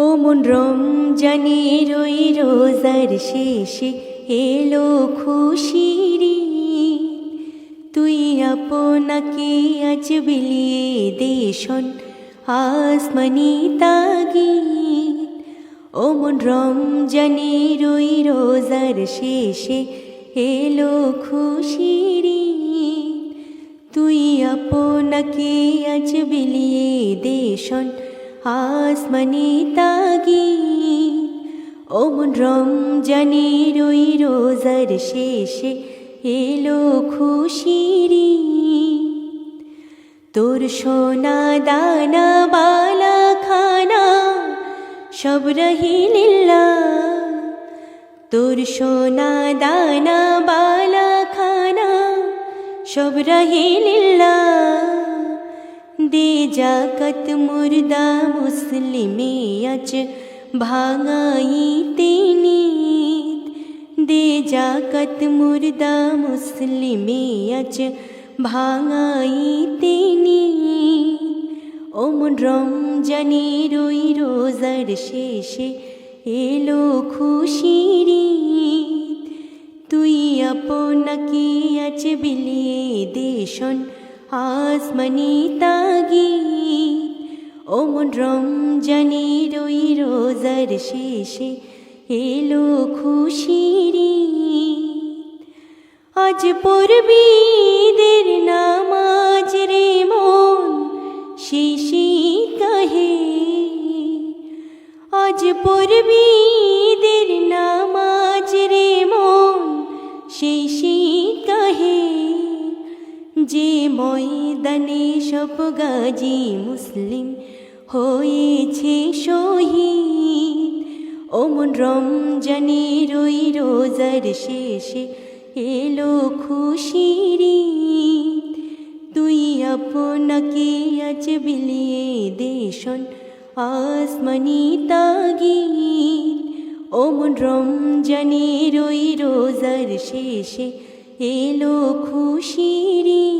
ও মন রমজানের ওই রোজার শেষে এলো খুশির তুই আপনাকে আজ বিলিয়ে দেশন আসমানি তাগিদ। ও মন রমজানের ওই রোজার শেষে এলো খুশির তুই আপনাকে আজ বিলিয়ে দেশন আসমানি তাগি ও মন রমজানের ওই রোজার শেষে এলো খুশির। তোর সোনা দানা বালা খানা সব রহিলিল্লা তোর সোনা দানা বালা খানা সব রহিলিল্লা দে জাকত মুর্দা মুসলিমে আজ ভাঙাই তিনি দে জাকত মুর্দা মুসলিমে আজ ভাঙাই তিনি ওমন রমজানের ওই রোজার শেষে এলো খুশির। তুই আপনাকে আজ বিলিয়ে দেশন আসমানি তাগি ওমন রমজানের ওই রোজার শেষে এলো খুশির। আজ পড়বিদের নামাজ রে মন শিশি কাহে আজ পড়বিদের নামাজ যে ময়দানে সব গাজী মুসলিম হয়েছে শহীদ ওমন রমজানের ওই রোজার শেষে এলো খুশির তুই আপনাকে আজ বিলিয়ে দেশন আসমানি তাগিদ ওমন রমজানের ওই রোজার শেষে এলো খুশির।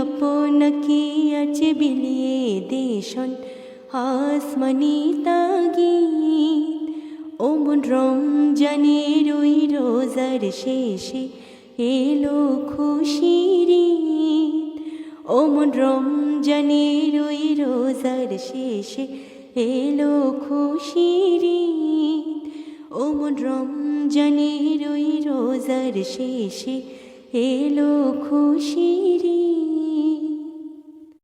আপনাকে আজ বিলিয়ে দেশন আসমানি তাগিদ ওমন রমজানের ওই রোজার শেষে এলো খুশির ঈদ। ওমন রমজানের ওই রোজার শেষে এলো খুশির ঈদ। ওমন রমজানের ওই রোজার শেষে এলো খুশির।